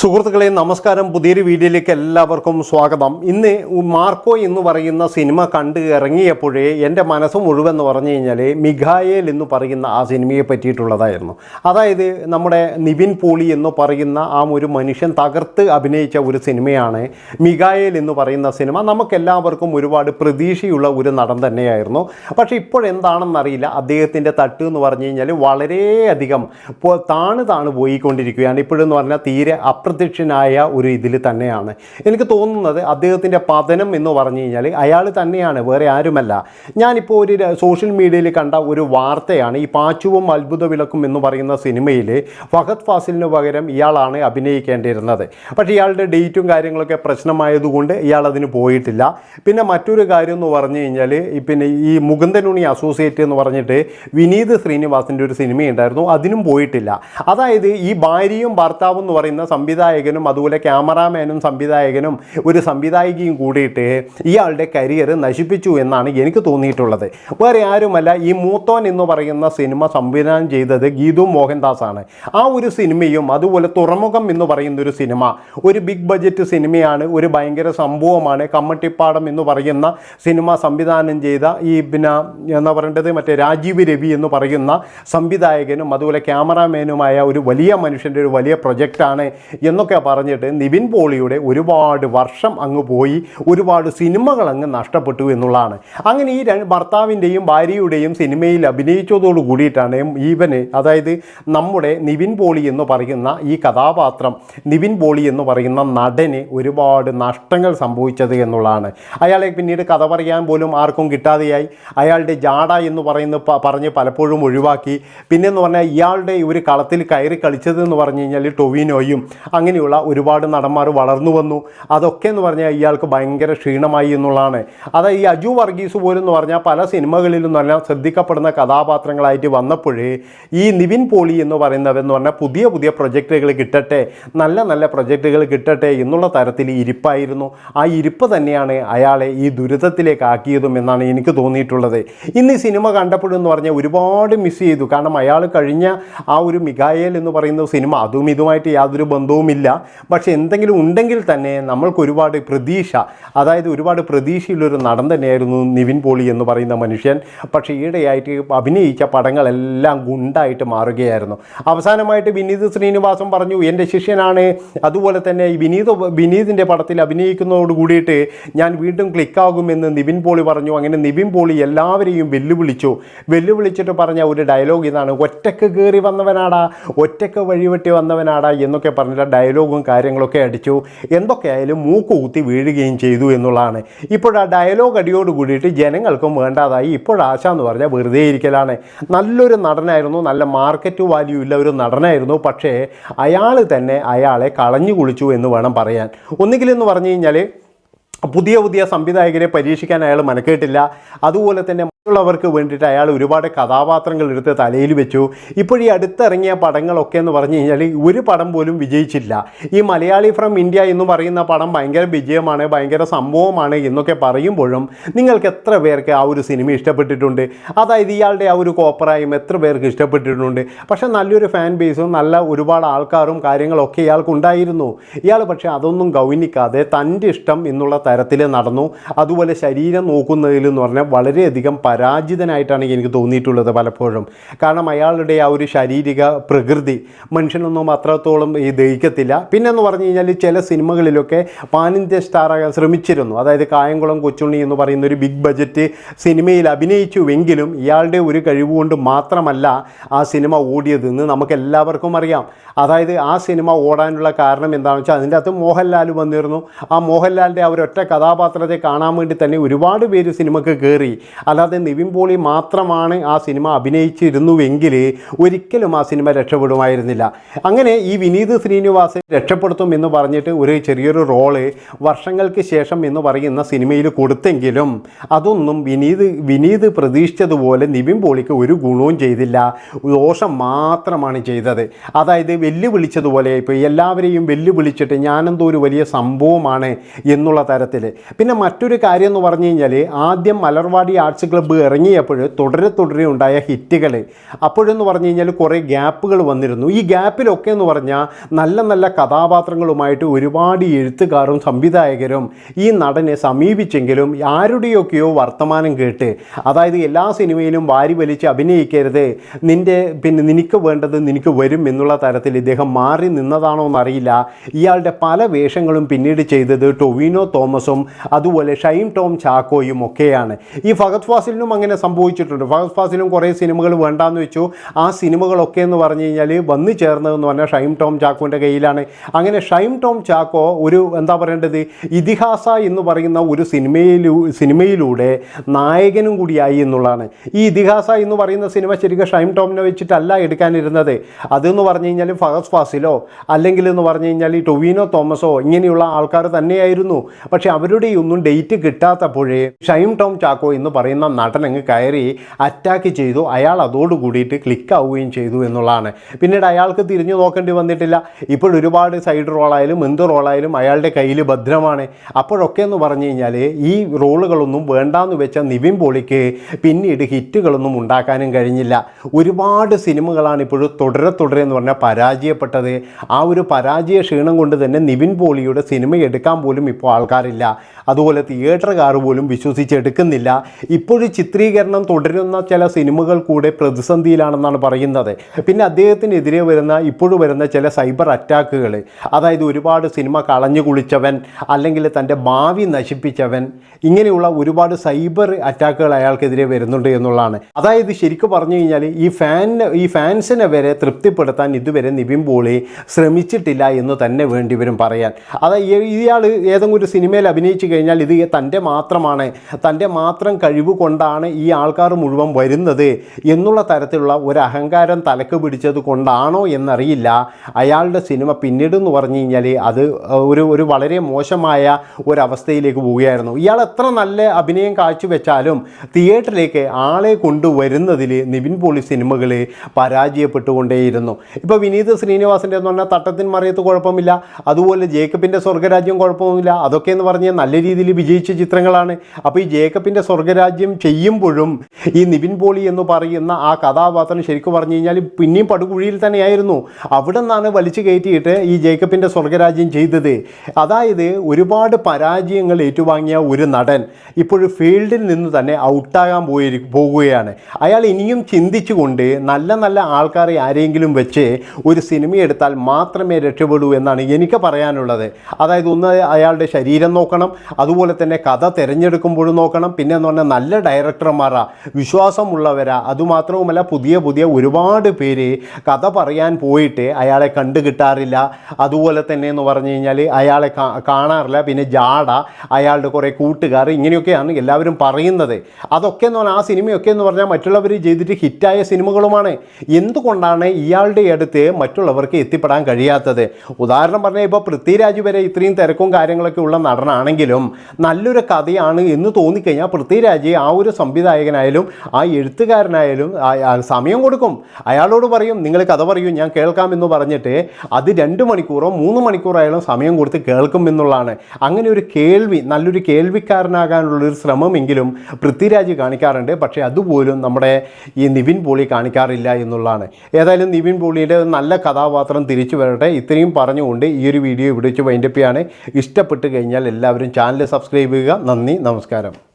സുഹൃത്തുക്കളെ നമസ്കാരം. പുതിയൊരു വീഡിയോയിലേക്ക് എല്ലാവർക്കും സ്വാഗതം. ഇന്ന് മാർക്കോ എന്ന് പറയുന്ന സിനിമ കണ്ട് ഇറങ്ങിയപ്പോഴേ എന്റെ മനസ്സ് മുഴുവൻ എന്ന് പറഞ്ഞു കഴിഞ്ഞാൽ മിഖായേൽ എന്ന് പറയുന്ന ആ സിനിമയെ പറ്റിയിട്ടുള്ളതായിരുന്നു. അതായത് നമ്മുടെ നിവിൻ പോളി എന്ന് പറയുന്ന ആ ഒരു മനുഷ്യൻ തകർത്ത് അഭിനയിച്ച ഒരു സിനിമയാണ് മിഖായേൽ എന്ന് പറയുന്ന സിനിമ. നമുക്കെല്ലാവർക്കും ഒരുപാട് പ്രതീക്ഷയുള്ള ഒരു നടൻ തന്നെയായിരുന്നു. പക്ഷേ ഇപ്പോഴെന്താണെന്നറിയില്ല. അദ്ദേഹത്തിന്റെ തട്ട് എന്ന് പറഞ്ഞു കഴിഞ്ഞാൽ വളരെയധികം താണു താണ് പോയിക്കൊണ്ടിരിക്കുകയാണ്. ഇപ്പോഴെന്ന് പറഞ്ഞാൽ തീരെ അപ്രത്യക്ഷനായ ഒരു ഇതിൽ തന്നെയാണ്. എനിക്ക് തോന്നുന്നത് അദ്ദേഹത്തിന്റെ പതനം എന്ന് പറഞ്ഞു കഴിഞ്ഞാൽ അയാൾ തന്നെയാണ് വേറെ ആരുമല്ല. ഞാനിപ്പോൾ ഒരു സോഷ്യൽ മീഡിയയിൽ കണ്ട ഒരു വാർത്തയാണ് ഈ പാച്ചുവും അത്ഭുത വിളക്കും എന്ന് പറയുന്ന സിനിമയിൽ ഫഹദ് ഫാസിലിന് പകരം ഇയാളാണ് അഭിനയിക്കേണ്ടിയിരുന്നത്. പക്ഷേ ഇയാളുടെ ഡേറ്റും കാര്യങ്ങളൊക്കെ പ്രശ്നമായതുകൊണ്ട് ഇയാൾ അതിന് പോയിട്ടില്ല. പിന്നെ മറ്റൊരു കാര്യം എന്ന് പറഞ്ഞു കഴിഞ്ഞാൽ പിന്നെ ഈ മുകുന്ദനുണി അസോസിയേറ്റ് എന്ന് പറഞ്ഞിട്ട് വിനീത് ശ്രീനിവാസിന്റെ ഒരു സിനിമയുണ്ടായിരുന്നു അതിനും പോയിട്ടില്ല. അതായത് ഈ ഭാര്യയും ഭർത്താവും എന്ന് പറയുന്ന സംവിധായകനും അതുപോലെ ക്യാമറാമാനും സംവിധായകനും ഒരു സംവിധായികയും കൂടിയിട്ട് ഇയാളുടെ കരിയർ നശിപ്പിച്ചു എന്നാണ് എനിക്ക് തോന്നിയിട്ടുള്ളത്. വേറെ ആരുമല്ല ഈ മൂത്തോൻ എന്ന് പറയുന്ന സിനിമ സംവിധാനം ചെയ്തത് ഗീതു മോഹൻദാസാണ്. ആ ഒരു സിനിമയും അതുപോലെ തുറമുഖം എന്ന് പറയുന്ന ഒരു സിനിമ ഒരു ബിഗ് ബജറ്റ് സിനിമയാണ് ഒരു ഭയങ്കര സംഭവമാണ്. കമ്മട്ടിപ്പാടം എന്ന് പറയുന്ന സിനിമ സംവിധാനം ചെയ്ത ഈ പിന്നെ എന്താ പറയേണ്ടത്? മറ്റേ രാജീവ് രവി എന്ന് പറയുന്ന സംവിധായകനും അതുപോലെ ക്യാമറാമാനുമായ ഒരു വലിയ മനുഷ്യന്റെ ഒരു വലിയ പ്രൊജക്റ്റാണ് എന്നൊക്കെ പറഞ്ഞിട്ട് നിവിൻ പോളിയുടെ ഒരുപാട് വർഷം അങ്ങ് പോയി ഒരുപാട് സിനിമകൾ അങ്ങ് നഷ്ടപ്പെട്ടു എന്നുള്ളതാണ്. അങ്ങനെ ഈ രണ്ട് ഭർത്താവിന്റെയും ഭാര്യയുടെയും സിനിമയിൽ അഭിനയിച്ചതോട് കൂടിയിട്ടാണ് ഈവന് അതായത് നമ്മുടെ നിവിൻ പോളി എന്ന് പറയുന്ന ഈ കഥാപാത്രം നിവിൻ പോളി എന്ന് പറയുന്ന നടന് ഒരുപാട് നഷ്ടങ്ങൾ സംഭവിച്ചത് എന്നുള്ളതാണ്. അയാളെ പിന്നീട് കഥ പറയാൻ പോലും ആർക്കും കിട്ടാതെയായി. അയാളുടെ ജാട എന്ന് പറയുന്ന പറഞ്ഞ് പലപ്പോഴും ഒഴിവാക്കി. പിന്നെന്ന് പറഞ്ഞാൽ ഇയാളുടെ ഒരു കളത്തിൽ കയറി കളിച്ചത് എന്ന് പറഞ്ഞു കഴിഞ്ഞാൽ ടൊവിനോയും അങ്ങനെയുള്ള ഒരുപാട് നടന്മാർ വളർന്നു വന്നു. അതൊക്കെ എന്ന് പറഞ്ഞാൽ ഇയാൾക്ക് ഭയങ്കര ക്ഷീണമായി എന്നുള്ളതാണ്. അതായത് ഈ അജു വർഗീസ് പോലും എന്ന് പറഞ്ഞാൽ പല സിനിമകളിലും നല്ല ശ്രദ്ധിക്കപ്പെടുന്ന കഥാപാത്രങ്ങളായിട്ട് വന്നപ്പോഴേ ഈ നിവിൻ പോളി എന്ന് പറയുന്നവെന്ന് പറഞ്ഞാൽ പുതിയ പുതിയ പ്രൊജക്റ്റുകൾ കിട്ടട്ടെ നല്ല നല്ല പ്രൊജക്റ്റുകൾ കിട്ടട്ടെ എന്നുള്ള തരത്തിൽ ഇരിപ്പായിരുന്നു. ആ ഇരിപ്പ് തന്നെയാണ് അയാളെ ഈ ദുരിതത്തിലേക്ക് ആക്കിയതും എന്നാണ് എനിക്ക് തോന്നിയിട്ടുള്ളത്. ഇന്ന് ഈ സിനിമ കണ്ടപ്പോഴെന്ന് പറഞ്ഞാൽ ഒരുപാട് മിസ് ചെയ്തു. കാരണം അയാൾ കഴിഞ്ഞ ആ ഒരു മിഗായേൽ എന്ന് പറയുന്ന സിനിമ അതും ഇതുമായിട്ട് യാതൊരു ബന്ധവുമില്ല പക്ഷേ എന്തെങ്കിലും ഉണ്ടെങ്കിൽ തന്നെ നമ്മൾക്ക് ഒരുപാട് പ്രതീക്ഷ. അതായത് ഒരുപാട് പ്രതീക്ഷയുള്ളൊരു നടൻ തന്നെയായിരുന്നു നിവിൻ പോളി എന്ന് പറയുന്ന മനുഷ്യൻ. പക്ഷേ ഈയിടെയായിട്ട് അഭിനയിച്ച പടങ്ങളെല്ലാം ഗുണ്ടായിട്ട് മാറുകയായിരുന്നു. അവസാനമായിട്ട് വിനീത് ശ്രീനിവാസൻ പറഞ്ഞു എന്റെ ശിഷ്യനാണ്. അതുപോലെ തന്നെ ഈ വിനീത് വിനീതിന്റെ പടത്തിൽ അഭിനയിക്കുന്നതോട് കൂടിയിട്ട് ഞാൻ വീണ്ടും ക്ലിക്കാകുമെന്ന് നിവിൻ പോളി പറഞ്ഞു. അങ്ങനെ നിവിൻ പോളി എല്ലാവരെയും വെല്ലുവിളിച്ചു. വെല്ലുവിളിച്ചിട്ട് പറഞ്ഞ ഒരു ഡയലോഗ് ഇതാണ് ഒറ്റയ്ക്ക് കയറി വന്നവനാടാ. ഒറ്റയ്ക്ക് വഴിവെട്ടി വന്നവനാടാ എന്നൊക്കെ പറഞ്ഞിട്ട് ഡയലോഗും കാര്യങ്ങളൊക്കെ അടിച്ചു. എന്തൊക്കെയായാലും മൂക്ക് കുത്തി വീഴുകയും ചെയ്തു എന്നുള്ളതാണ്. ഇപ്പോൾ ആ ഡയലോഗ് അടിയോട് കൂടിയിട്ട് ജനങ്ങൾക്കും വേണ്ടാതായി. ഇപ്പോൾ ആശ എന്ന് പറഞ്ഞാൽ വെറുതെ ഇരിക്കലാണ്. നല്ലൊരു നടനായിരുന്നു. നല്ല മാർക്കറ്റ് വാല്യൂ ഉള്ള ഒരു നടനായിരുന്നു. പക്ഷേ അയാൾ തന്നെ അയാളെ കളഞ്ഞു കുളിച്ചു എന്ന് വേണം പറയാൻ. ഒന്നുകിലെന്ന് പറഞ്ഞു കഴിഞ്ഞാൽ പുതിയ പുതിയ സംവിധായകരെ പരീക്ഷിക്കാൻ അയാൾ മനക്കേട്ടില്ല. അതുപോലെ തന്നെ മറ്റുള്ളവർക്ക് വേണ്ടിയിട്ട് അയാൾ ഒരുപാട് കഥാപാത്രങ്ങൾ എടുത്ത് തലയിൽ വെച്ചു. ഇപ്പോൾ ഈ അടുത്തിറങ്ങിയ പടങ്ങളൊക്കെ എന്ന് പറഞ്ഞു കഴിഞ്ഞാൽ ഒരു പടം പോലും വിജയിച്ചില്ല. ഈ മലയാളി ഫ്രം ഇന്ത്യ എന്ന് പറയുന്ന പടം ഭയങ്കര വിജയമാണ് ഭയങ്കര സംഭവമാണ് എന്നൊക്കെ പറയുമ്പോഴും നിങ്ങൾക്ക് എത്ര പേർക്ക് ആ ഒരു സിനിമ ഇഷ്ടപ്പെട്ടിട്ടുണ്ട്? അതായത് ഇയാളുടെ ആ ഒരു കോപ്പറായും എത്ര പേർക്ക് ഇഷ്ടപ്പെട്ടിട്ടുണ്ട്? പക്ഷേ നല്ലൊരു ഫാൻ ബേസും നല്ല ഒരുപാട് ആൾക്കാരും കാര്യങ്ങളൊക്കെ ഇയാൾക്ക് ഉണ്ടായിരുന്നു. ഇയാൾ പക്ഷേ അതൊന്നും ഗൗനിക്കാതെ തന്റെ ഇഷ്ടം എന്നുള്ള തരത്തിൽ നടന്നു. അതുപോലെ ശരീരം നോക്കുന്നതിൽ എന്ന് പറഞ്ഞാൽ വളരെയധികം പരാജിതനായിട്ടാണ് എനിക്ക് തോന്നിയിട്ടുള്ളത് പലപ്പോഴും. കാരണം അയാളുടെ ആ ഒരു ശാരീരിക പ്രകൃതി മനുഷ്യനൊന്നും അത്രത്തോളം ഈ ദഹിക്കത്തില്ല. പിന്നെ എന്ന് പറഞ്ഞു കഴിഞ്ഞാൽ ചില സിനിമകളിലൊക്കെ പാനിന്ത്യ സ്റ്റാറാകാൻ ശ്രമിച്ചിരുന്നു. അതായത് കായംകുളം കൊച്ചുണ്ണി എന്ന് പറയുന്ന ഒരു ബിഗ് ബജറ്റ് സിനിമയിൽ അഭിനയിച്ചുവെങ്കിലും ഇയാളുടെ ഒരു കഴിവുകൊണ്ട് മാത്രമല്ല ആ സിനിമ ഓടിയതെന്ന് നമുക്ക് എല്ലാവർക്കും അറിയാം. അതായത് ആ സിനിമ ഓടാനുള്ള കാരണം എന്താണെന്ന് വെച്ചാൽ അതിന്റെ അകത്ത് മോഹൻലാൽ വന്നിരുന്നു. ആ മോഹൻലാലിന്റെ ആ ഒരൊറ്റ കഥാപാത്രത്തെ കാണാൻ വേണ്ടി തന്നെ ഒരുപാട് പേര് സിനിമക്ക് കയറി. അല്ലാതെ നിവിൻ പോളി മാത്രമാണ് ആ സിനിമ അഭിനയിച്ചിരുന്നുവെങ്കിൽ ഒരിക്കലും ആ സിനിമ രക്ഷപ്പെടുമായിരുന്നില്ല. അങ്ങനെ ഈ വിനീത് ശ്രീനിവാസൻ രക്ഷപ്പെടുത്തും എന്ന് പറഞ്ഞിട്ട് ഒരു ചെറിയൊരു റോൾ വർഷങ്ങൾക്ക് ശേഷം എന്ന് പറയുന്ന സിനിമയിൽ കൊടുത്തെങ്കിലും അതൊന്നും വിനീത് വിനീത് പ്രതീക്ഷിച്ചതുപോലെ നിവിൻ പോളിക്ക് ഒരു ഗുണവും ചെയ്തില്ല. ദോഷം മാത്രമാണ് ചെയ്തത്. അതായത് വെല്ലുവിളിച്ചതുപോലെ ഇപ്പോൾ എല്ലാവരെയും വെല്ലുവിളിച്ചിട്ട് ഞാനെന്തോ ഒരു വലിയ സംഭവമാണ് എന്നുള്ള തരത്തിൽ പിന്നെ മറ്റൊരു കാര്യം എന്ന് പറഞ്ഞു കഴിഞ്ഞാൽ ആദ്യം മലർവാടി ആർട്സ് ക്ലബ്ബ് മുമ്പ് ഇറങ്ങിയപ്പോൾ തുടരെ തുടരെ ഉണ്ടായ ഹിറ്റുകൾ. അപ്പോഴെന്ന് പറഞ്ഞു കഴിഞ്ഞാൽ കുറേ ഗ്യാപ്പുകൾ വന്നിരുന്നു. ഈ ഗ്യാപ്പിലൊക്കെ എന്ന് പറഞ്ഞാൽ നല്ല നല്ല കഥാപാത്രങ്ങളുമായിട്ട് ഒരുപാട് എഴുത്തുകാരും സംവിധായകരും ഈ നടനെ സമീപിച്ചെങ്കിലും ആരുടെയൊക്കെയോ വർത്തമാനം കേട്ട് അതായത് എല്ലാ സിനിമയിലും വാരി വലിച്ച് അഭിനയിക്കരുത് നിന്റെ പിന്നെ നിനക്ക് വേണ്ടത് നിനക്ക് വരും എന്നുള്ള തരത്തിൽ ഇദ്ദേഹം മാറി നിന്നതാണോ എന്നറിയില്ല. ഇയാളുടെ പല വേഷങ്ങളും പിന്നീട് ചെയ്തത് ടൊവിനോ തോമസും അതുപോലെ ഷൈം ടോം ചാക്കോയും ഒക്കെയാണ്. ഈ ഫഗത് ഫഹദ് ഫാസിലിനും അങ്ങനെ സംഭവിച്ചിട്ടുണ്ട്. ഫഹദ് ഫാസിലും കുറേ സിനിമകൾ വേണ്ടാന്ന് വെച്ചു. ആ സിനിമകളൊക്കെ എന്ന് പറഞ്ഞു കഴിഞ്ഞാൽ വന്ന് ചേർന്നതെന്ന് പറഞ്ഞാൽ ഷൈം ടോം ചാക്കോന്റെ കയ്യിലാണ്. അങ്ങനെ ഷൈം ടോം ചാക്കോ ഒരു എന്താ പറയേണ്ടത്? ഇതിഹാസ എന്ന് പറയുന്ന ഒരു സിനിമയിലൂ സിനിമയിലൂടെ നായകനും കൂടിയായി എന്നുള്ളതാണ്. ഈ ഇതിഹാസ എന്ന് പറയുന്ന സിനിമ ശരിക്കും ഷൈം ടോമിനെ വെച്ചിട്ടല്ല എടുക്കാനിരുന്നത്. അതെന്ന് പറഞ്ഞു കഴിഞ്ഞാൽ ഫഹദ് ഫാസിലോ അല്ലെങ്കിൽ എന്ന് പറഞ്ഞു കഴിഞ്ഞാൽ ഈ ടൊവിനോ തോമസോ ഇങ്ങനെയുള്ള ആൾക്കാർ തന്നെയായിരുന്നു. പക്ഷേ അവരുടെ ഒന്നും ഡേറ്റ് കിട്ടാത്തപ്പോഴേ ഷൈം ടോം ചാക്കോ എന്ന് പറയുന്ന അങ്ങ് കയറി അറ്റാക്ക് ചെയ്തു. അയാൾ അതോട് കൂടിയിട്ട് ക്ലിക്ക് ആവുകയും ചെയ്തു എന്നുള്ളതാണ്. പിന്നീട് അയാൾക്ക് തിരിഞ്ഞു നോക്കേണ്ടി വന്നിട്ടില്ല. ഇപ്പോൾ ഒരുപാട് സൈഡ് റോളായാലും എന്ത് റോളായാലും അയാളുടെ കയ്യിൽ ഭദ്രമാണ്. അപ്പോഴൊക്കെ എന്ന് പറഞ്ഞു കഴിഞ്ഞാൽ ഈ റോളുകളൊന്നും വേണ്ടാന്ന് വെച്ച നിവിൻ പോളിക്ക് പിന്നീട് ഹിറ്റുകളൊന്നും ഉണ്ടാക്കാനും കഴിഞ്ഞില്ല. ഒരുപാട് സിനിമകളാണ് ഇപ്പോഴും തുടരെ തുടരെ എന്ന് പറഞ്ഞാൽ പരാജയപ്പെട്ടത്. ആ ഒരു പരാജയ ക്ഷീണം കൊണ്ട് തന്നെ നിവിൻ പോളിയുടെ സിനിമ എടുക്കാൻ പോലും ഇപ്പോൾ ആൾക്കാരില്ല. അതുപോലെ തിയേറ്ററുകാർ പോലും വിശ്വസിച്ചെടുക്കുന്നില്ല ഇപ്പോഴും ചിത്രീകരണം തുടരുന്ന ചില സിനിമകൾ കൂടെ പ്രതിസന്ധിയിലാണെന്നാണ് പറയുന്നത്. പിന്നെ അദ്ദേഹത്തിനെതിരെ വരുന്ന ഇപ്പോഴും വരുന്ന ചില സൈബർ അറ്റാക്കുകൾ അതായത് ഒരുപാട് സിനിമ കളഞ്ഞു കുളിച്ചവൻ അല്ലെങ്കിൽ തന്റെ ഭാവി നശിപ്പിച്ചവൻ ഇങ്ങനെയുള്ള ഒരുപാട് സൈബർ അറ്റാക്കുകൾ അയാൾക്കെതിരെ വരുന്നുണ്ട് എന്നുള്ളതാണ്. അതായത് ശരിക്കും പറഞ്ഞു കഴിഞ്ഞാൽ ഈ ഫാൻ ഈ ഫാൻസിനെ വരെ തൃപ്തിപ്പെടുത്താൻ ഇതുവരെ നിവിൻ പോളി ശ്രമിച്ചിട്ടില്ല എന്ന് തന്നെ വേണ്ടി വരും പറയാൻ. അതായത് ഇയാൾ ഏതെങ്കിലും ഒരു സിനിമയിൽ അഭിനയിച്ചു കഴിഞ്ഞാൽ ഇത് തന്റെ മാത്രമാണ്. തന്റെ മാത്രം കഴിവ് കൊണ്ടാണ് ഈ ആൾക്കാർ മുഴുവൻ വരുന്നത് എന്നുള്ള തരത്തിലുള്ള ഒരു അഹങ്കാരം തലക്ക് പിടിച്ചത് കൊണ്ടാണോ എന്നറിയില്ല. അയാളുടെ സിനിമ പിന്നീട് എന്ന് പറഞ്ഞു കഴിഞ്ഞാൽ അത് ഒരു ഒരു വളരെ മോശമായ ഒരവസ്ഥയിലേക്ക് പോവുകയായിരുന്നു. ഇയാൾ എത്ര നല്ല അഭിനയം കാഴ്ചവെച്ചാലും തിയേറ്ററിലേക്ക് ആളെ കൊണ്ടുവരുന്നതിൽ നിവിൻ പോളി സിനിമകൾ പരാജയപ്പെട്ടുകൊണ്ടേയിരുന്നു. ഇപ്പോൾ വിനീത് ശ്രീനിവാസന്റെ എന്ന് പറഞ്ഞാൽ തട്ടത്തിൻ മറിയത്ത് കുഴപ്പമില്ല. അതുപോലെ ജേക്കബിന്റെ സ്വർഗരാജ്യം കുഴപ്പമൊന്നുമില്ല. അതൊക്കെ എന്ന് പറഞ്ഞാൽ നല്ല രീതിയിൽ വിജയിച്ച ചിത്രങ്ങളാണ്. അപ്പോൾ ഈ ജേക്കബിന്റെ സ്വർഗരാജ്യം ചെയ്യുമ്പോഴും ഈ നിവിൻ പോളി എന്ന് പറയുന്ന ആ കഥാപാത്രം ശരിക്കും പറഞ്ഞു കഴിഞ്ഞാൽ പിന്നെയും പടുകുഴിയിൽ തന്നെയായിരുന്നു. അവിടെ നിന്നാണ് വലിച്ചു കയറ്റിയിട്ട് ഈ ജേക്കബിന്റെ സ്വർഗരാജ്യം ചെയ്തത്. അതായത് ഒരുപാട് പരാജയങ്ങൾ ഏറ്റുവാങ്ങിയ ഒരു നടൻ ഇപ്പോഴും ഫീൽഡിൽ നിന്ന് തന്നെ ഔട്ടാകാൻ പോയി പോകുകയാണ്. അയാൾ ഇനിയും ചിന്തിച്ചുകൊണ്ട് നല്ല നല്ല ആൾക്കാരെ ആരെങ്കിലും വെച്ച് ഒരു സിനിമ എടുത്താൽ മാത്രമേ രക്ഷപ്പെടൂ എന്നാണ് എനിക്ക് പറയാനുള്ളത്. അതായത് ഒന്ന് അയാളുടെ ശരീരം നോക്കണം അതുപോലെ തന്നെ കഥ തിരഞ്ഞെടുക്കുമ്പോഴും നോക്കണം പിന്നെ എന്ന് പറഞ്ഞാൽ നല്ല ഡയറക്ടർമാരാ വിശ്വാസമുള്ളവരാ. അതുമാത്രവുമല്ല പുതിയ പുതിയ ഒരുപാട് പേര് കഥ പറയാൻ പോയിട്ട് അയാളെ കണ്ടു കിട്ടാറില്ല. അതുപോലെ തന്നെ എന്ന് പറഞ്ഞു കഴിഞ്ഞാൽ അയാളെ കാണാറില്ല. പിന്നെ ജാട അയാളുടെ കുറേ കൂട്ടുകാർ ഇങ്ങനെയൊക്കെയാണ് എല്ലാവരും പറയുന്നത്. അതൊക്കെ എന്ന് പറഞ്ഞാൽ ആ സിനിമയൊക്കെ എന്ന് പറഞ്ഞാൽ മറ്റുള്ളവർ ചെയ്തിട്ട് ഹിറ്റായ സിനിമകളുമാണ്. എന്തുകൊണ്ടാണ് ഇയാളുടെ അടുത്ത് മറ്റുള്ളവർക്ക് എത്തിപ്പെടാൻ കഴിയാത്തത്? ഉദാഹരണം പറഞ്ഞാൽ ഇപ്പോൾ പൃഥ്വിരാജ് വരെ ഇത്രയും തിരക്കും കാര്യങ്ങളൊക്കെ ഉള്ള നടനാണെങ്കിലും നല്ലൊരു കഥയാണ് എന്ന് തോന്നിക്കഴിഞ്ഞാൽ പൃഥ്വിരാജ് ആ ഒരു സംവിധായകനായാലും ആ എഴുത്തുകാരനായാലും സമയം കൊടുക്കും. അയാളോട് പറയും നിങ്ങൾ കഥ പറയൂ ഞാൻ കേൾക്കാം എന്ന് പറഞ്ഞിട്ട് അത് രണ്ട് മണിക്കൂറോ മൂന്ന് മണിക്കൂറായാലും സമയം കൊടുത്ത് കേൾക്കും എന്നുള്ളതാണ്. അങ്ങനെ ഒരു കേൾവി നല്ലൊരു കേൾവിക്കാരനാകാനുള്ളൊരു ശ്രമമെങ്കിലും പൃഥ്വിരാജ് കാണിക്കാറുണ്ട്. പക്ഷേ അതുപോലും നമ്മുടെ ഈ നിവിൻ പോളി കാണിക്കാറില്ല എന്നുള്ളതാണ്. ഏതായാലും നിവിൻ പോളിയുടെ നല്ല കഥാപാത്രം തിരിച്ചു വരട്ടെ. ഇത്രയും പറഞ്ഞുകൊണ്ട് ഈ ഒരു വീഡിയോ ഇവിടെ വെച്ച് വൈൻഡപ്പ് ചെയ്യാണ്. ഇഷ്ടപ്പെട്ട് കഴിഞ്ഞാൽ എല്ലാവരും ചാനൽ സബ്സ്ക്രൈബ് ചെയ്യുക. നന്ദി നമസ്കാരം.